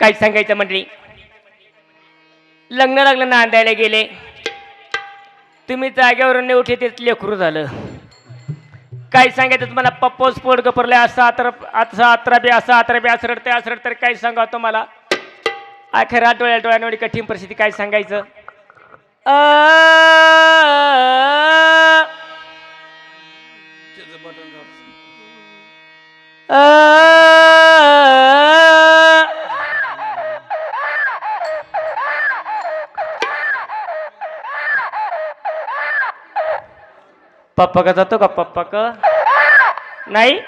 काय सांगायचं म्हटली? लग्न लग्न नांदायला गेले. तुम्ही जागेवरून नाही उठे तेच लेखरू झालं. काय सांगायचं तुम्हाला? पप्पोस पोट गपरले असं आत्र असं अत्रा बी असं अत्रा बी असं रडते असं रडते काय सांगा तुम्हाला? अखेर डोळ्या डोळ्यांवर कठीण परिस्थिती काय सांगायचं? अ पप्पा का जातो का पप्पा का नाही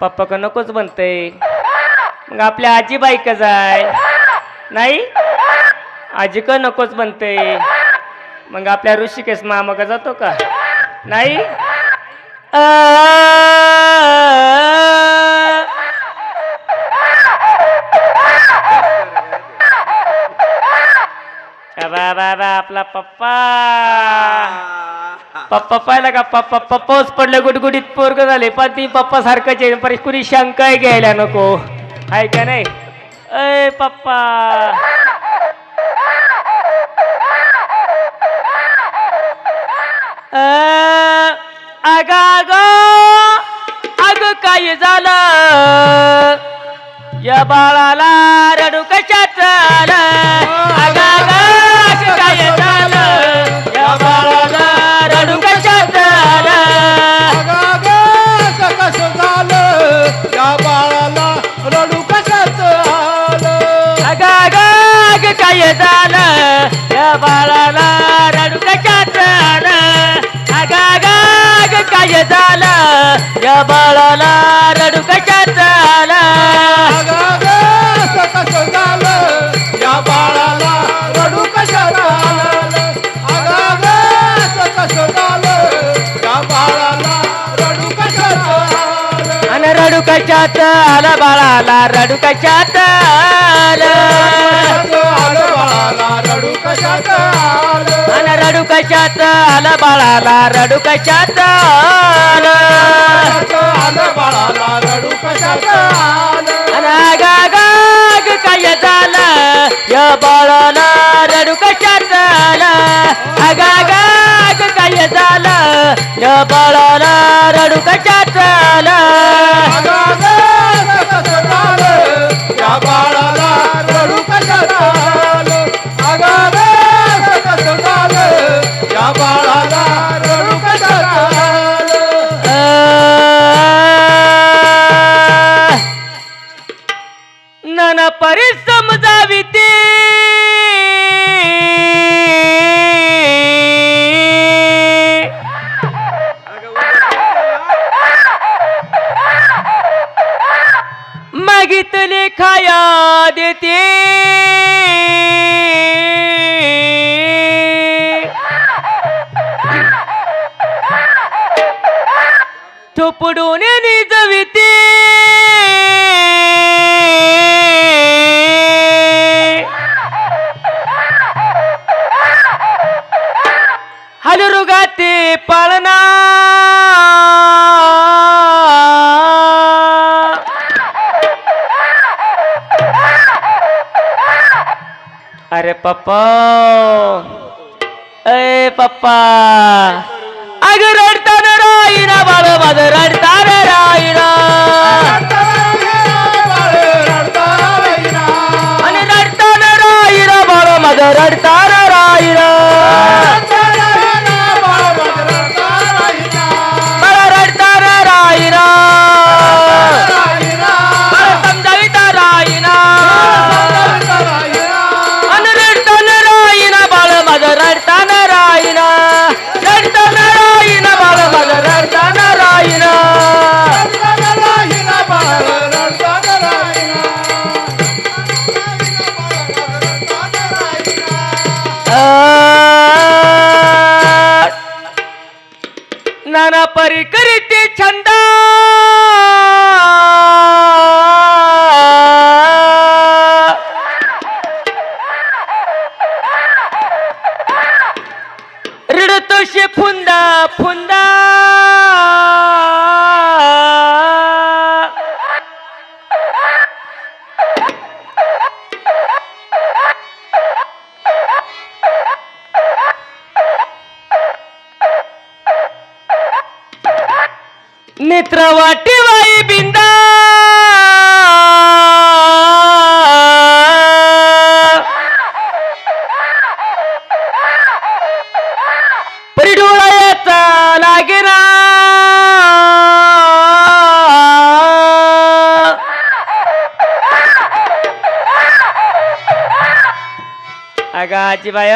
पप्पा का नकोच म्हणते मग आपल्या आजीबाई का जाय नाही आजी का नकोच म्हणते मग आपल्या ऋषिकेश मामा का जातो का नाही बाबा आपला पप्पा पप्पा पाहिला का? पप्पा पप्पाच पडले गुटगुटीत पोरग झाले. पण ती पप्पा सारखंच आहे. पण कुणी शंकाय घ्यायला नको. आहे का नाही? अय पप्पा. अग अग अग काय झालं? या बाळाला रडू कशाच अग अग झालं या बाळाला रडू कशाच आलं या बाळाला रडू कशाच आलं रडू बाळाला रडू कशाच आलं अन रडू कशाच आलं? बाळाला रडू आग आग काय झालं? या बाळाला रडू कशाच आलं? आग काय झालं? या बाळाला रडू कशाच आलं? अरे पप्पा अय पप्पा अग रडताना राईना बाळ माझं रडताना राईना बाळ रडताना राहिला. आणि रडताना राईना बाळ माझं रडताना राईना नाना परी करीते छंद. रडतो शे फुंदा फुंदा. नेत्र वाटेवाई बिंदा. परिडोळायाचा लागेना अगं आजीबाई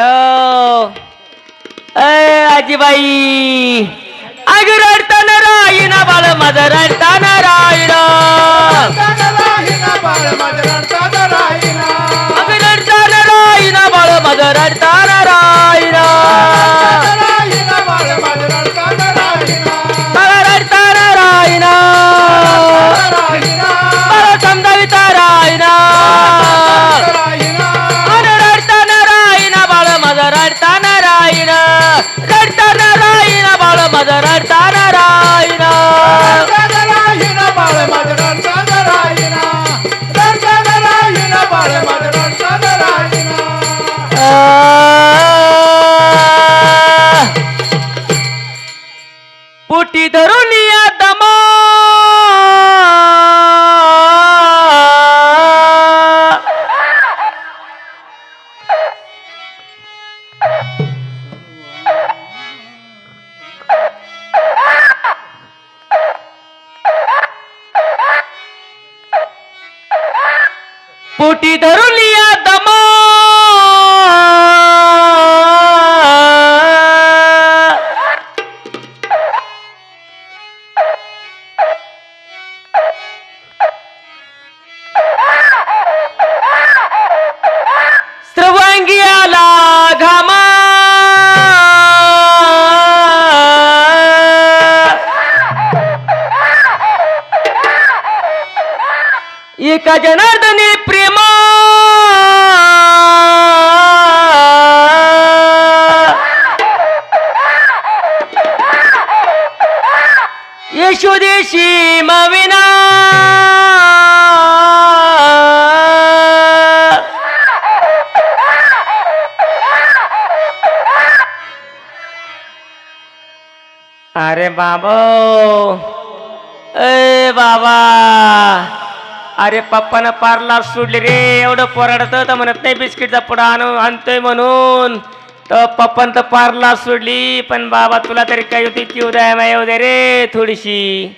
अय आजीबाई. रडताना राहीना बाळ माझं रडताना राहीना राहिना बाळ माझं पोटी धरून या दमा। स्रवांगी आला एका यशोदेशी मविना। अरे बाबो। ए बाबा। अरे पप्पानं पारला सोडले रे एवढं पोराडत तर म्हणत नाही बिस्किटचा पुढा आणून आणतोय म्हणून. तर पप्पान तर पारला सोडली पण बाबा तुला तरी काही होती ती उदय माय उदय रे थोडीशी.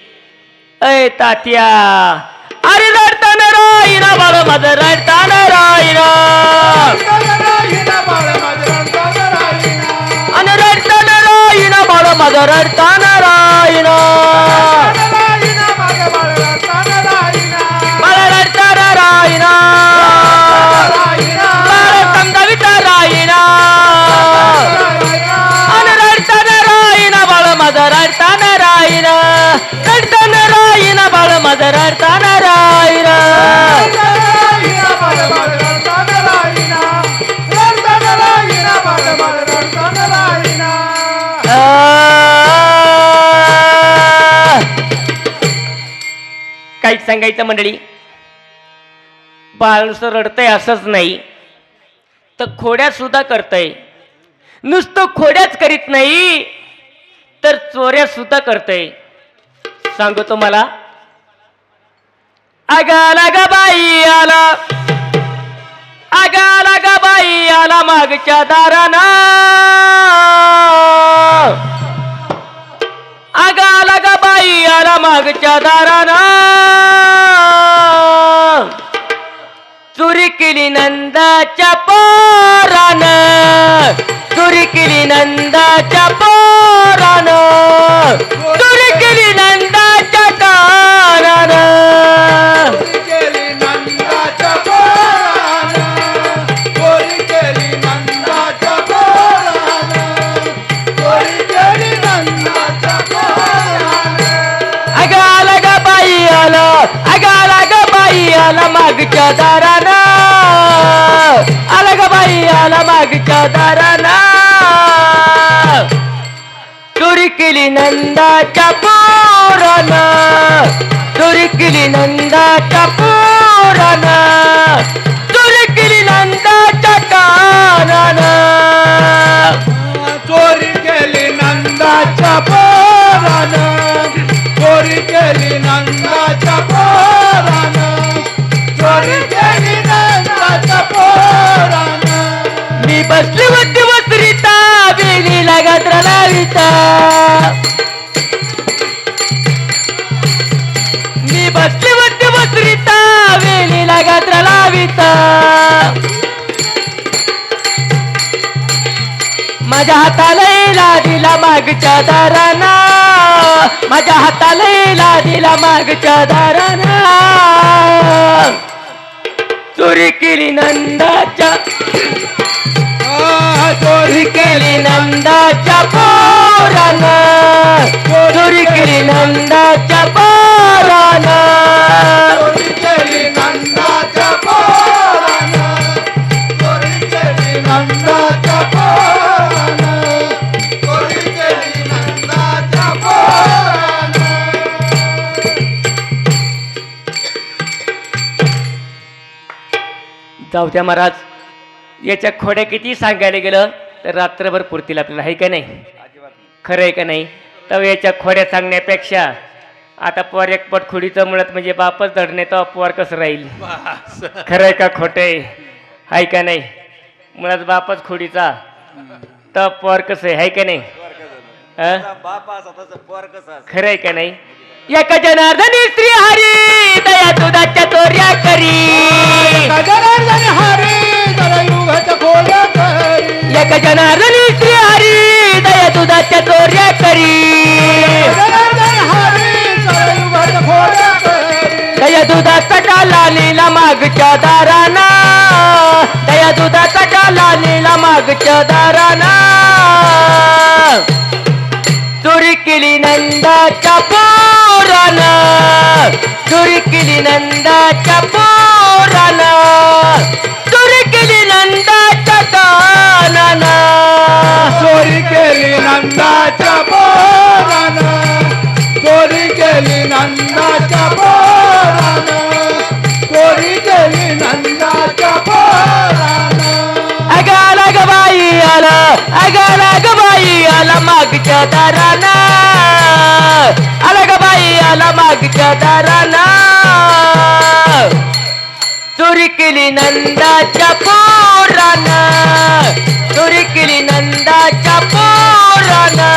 अय तात्या अरे रडताना राहीना बाबा माझं रडताना राहीना रडताना राहिना बाळ माझं रडताना राहिना. आणि रडताना राहीना बाबा माझं रडताना राहीना काहीच सांगायचं मंडळी? बाळ नुसतं रडतंय असंच नाही. तर खोड्या सुद्धा करतंय. नुसतं खोड्याच करीत नाही तर चोऱ्या सुद्धा करतंय. सांगतो मला आगाला ग बाई आला. आगाला ग बाई आला मागच्या दाराना. आगाला ग बाई आला मागच्या दाराना. चोरी केली नंदाच्या पोरान. चोरी केली नंदाच्या पोरान. आला मागच्या दाराना चोरी केली नंदाच्या पोरान मागच्या दाराना. माझ्या हाताला येला दिला मागच्या दाराना. चोरी केली नंदाच्या. जाऊ द्या महाराज. याच्या खोड्या किती सांगायला गेलं तर रात्रभर पुरतील आपल्याला आहे का नाही? खरं आहे का नाही? तर याच्या खोड्या सांगण्यापेक्षा आता पोर एक पट खोडीचं मुळात म्हणजे बापच धडणे तर पोर कसं राहील? खरं आहे का खोटं आहे? आहे का नाही? मुळात बापच खोडीचा. तर पोर कसं आहे? आहे का नाही? खरं आहे का नाही? एका जनार्दनी श्री हरी दया दुधाच्या तोऱ्या करी गजानन हरी करी. एक जनार्दनी श्री हरी दया दुधाच्या चोऱ्या करी हरी. दया दुधाचा डाला लीला मागच्या दाराना दया दुधाचा डाला लीला मागच्या दाराना चोरी केली नंदाच्या चोरी केली नंदाच्या पोराना चोरी केली नंदाच्या दानाना चोरी केली नंदाच्या पोरानं चोरी केली नंदाच्या पोरानं चोरी केली नंदाच्या पोरानं अगाला ग बाई आला. अगाला ग बाई आला. मागच्या दाराना आला मागच्या दाराना चोरी केली नंदाच्या पोराना चोरी केली नंदाच्या पोराना